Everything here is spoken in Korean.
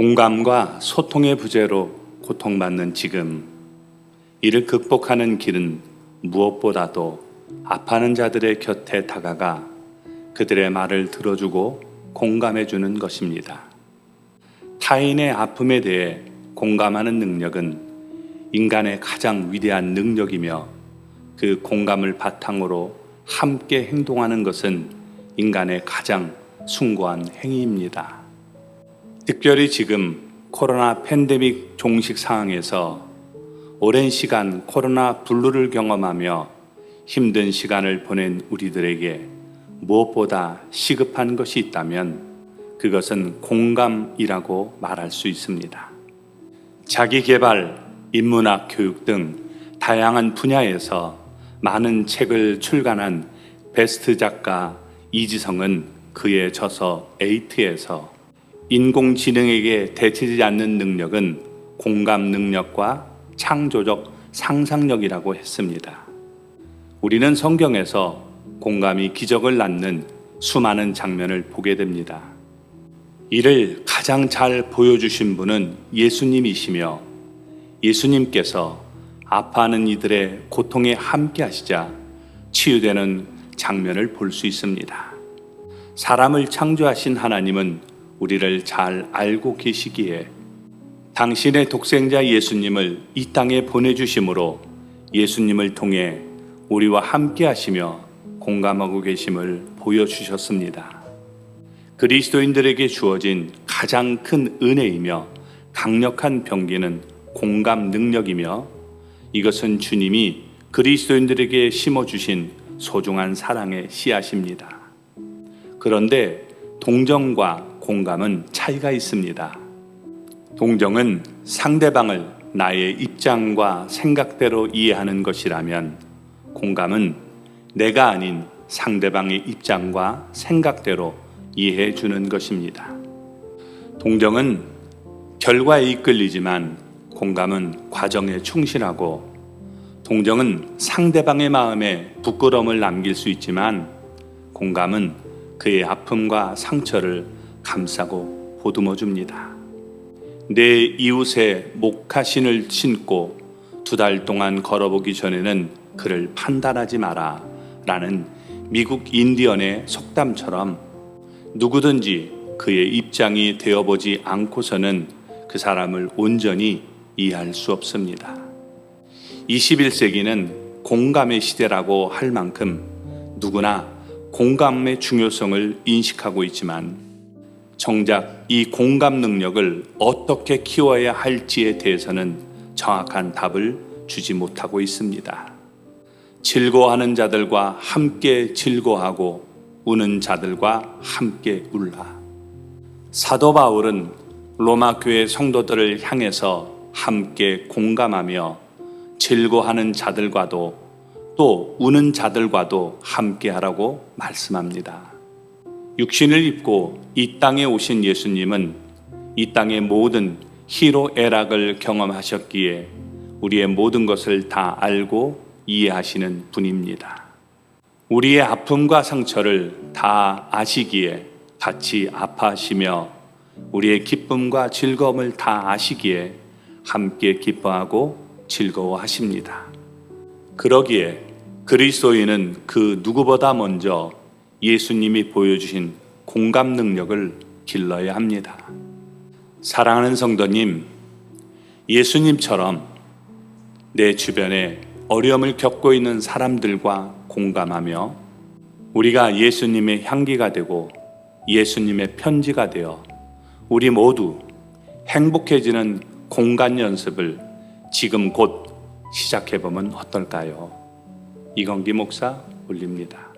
공감과 소통의 부재로 고통받는 지금 이를 극복하는 길은 무엇보다도 아파하는 자들의 곁에 다가가 그들의 말을 들어주고 공감해 주는 것입니다. 타인의 아픔에 대해 공감하는 능력은 인간의 가장 위대한 능력이며 그 공감을 바탕으로 함께 행동하는 것은 인간의 가장 숭고한 행위입니다. 특별히 지금 코로나 팬데믹 종식 상황에서 오랜 시간 코로나 블루를 경험하며 힘든 시간을 보낸 우리들에게 무엇보다 시급한 것이 있다면 그것은 공감이라고 말할 수 있습니다. 자기 개발, 인문학 교육 등 다양한 분야에서 많은 책을 출간한 베스트 작가 이지성은 그의 저서 에이트에서 인공지능에게 대체되지 않는 능력은 공감 능력과 창조적 상상력이라고 했습니다. 우리는 성경에서 공감이 기적을 낳는 수많은 장면을 보게 됩니다. 이를 가장 잘 보여주신 분은 예수님이시며 예수님께서 아파하는 이들의 고통에 함께 하시자 치유되는 장면을 볼 수 있습니다. 사람을 창조하신 하나님은 우리를 잘 알고 계시기에 당신의 독생자 예수님을 이 땅에 보내주심으로 예수님을 통해 우리와 함께 하시며 공감하고 계심을 보여주셨습니다. 그리스도인들에게 주어진 가장 큰 은혜이며 강력한 병기는 공감 능력이며 이것은 주님이 그리스도인들에게 심어주신 소중한 사랑의 씨앗입니다. 그런데 동정과 공감은 차이가 있습니다. 동정은 상대방을 나의 입장과 생각대로 이해하는 것이라면 공감은 내가 아닌 상대방의 입장과 생각대로 이해해 주는 것입니다. 동정은 결과에 이끌리지만 공감은 과정에 충실하고 동정은 상대방의 마음에 부끄러움을 남길 수 있지만 공감은 그의 아픔과 상처를 감싸고 보듬어 줍니다. 내 이웃의 목화신을 신고 두 달 동안 걸어보기 전에는 그를 판단하지 마라 라는 미국 인디언의 속담처럼 누구든지 그의 입장이 되어보지 않고서는 그 사람을 온전히 이해할 수 없습니다. 21세기는 공감의 시대라고 할 만큼 누구나 공감의 중요성을 인식하고 있지만 정작 이 공감 능력을 어떻게 키워야 할지에 대해서는 정확한 답을 주지 못하고 있습니다. 즐거워하는 자들과 함께 즐거워하고 우는 자들과 함께 울라. 사도 바울은 로마 교회 성도들을 향해서 함께 공감하며 즐거워하는 자들과도 또 우는 자들과도 함께 하라고 말씀합니다. 육신을 입고 이 땅에 오신 예수님은 이 땅의 모든 희로애락을 경험하셨기에 우리의 모든 것을 다 알고 이해하시는 분입니다. 우리의 아픔과 상처를 다 아시기에 같이 아파하시며 우리의 기쁨과 즐거움을 다 아시기에 함께 기뻐하고 즐거워하십니다. 그러기에 그리스도인은 그 누구보다 먼저 예수님이 보여주신 공감 능력을 길러야 합니다. 사랑하는 성도님, 예수님처럼 내 주변에 어려움을 겪고 있는 사람들과 공감하며 우리가 예수님의 향기가 되고 예수님의 편지가 되어 우리 모두 행복해지는 공간 연습을 지금 곧 시작해 보면 어떨까요? 이건기 목사 올립니다.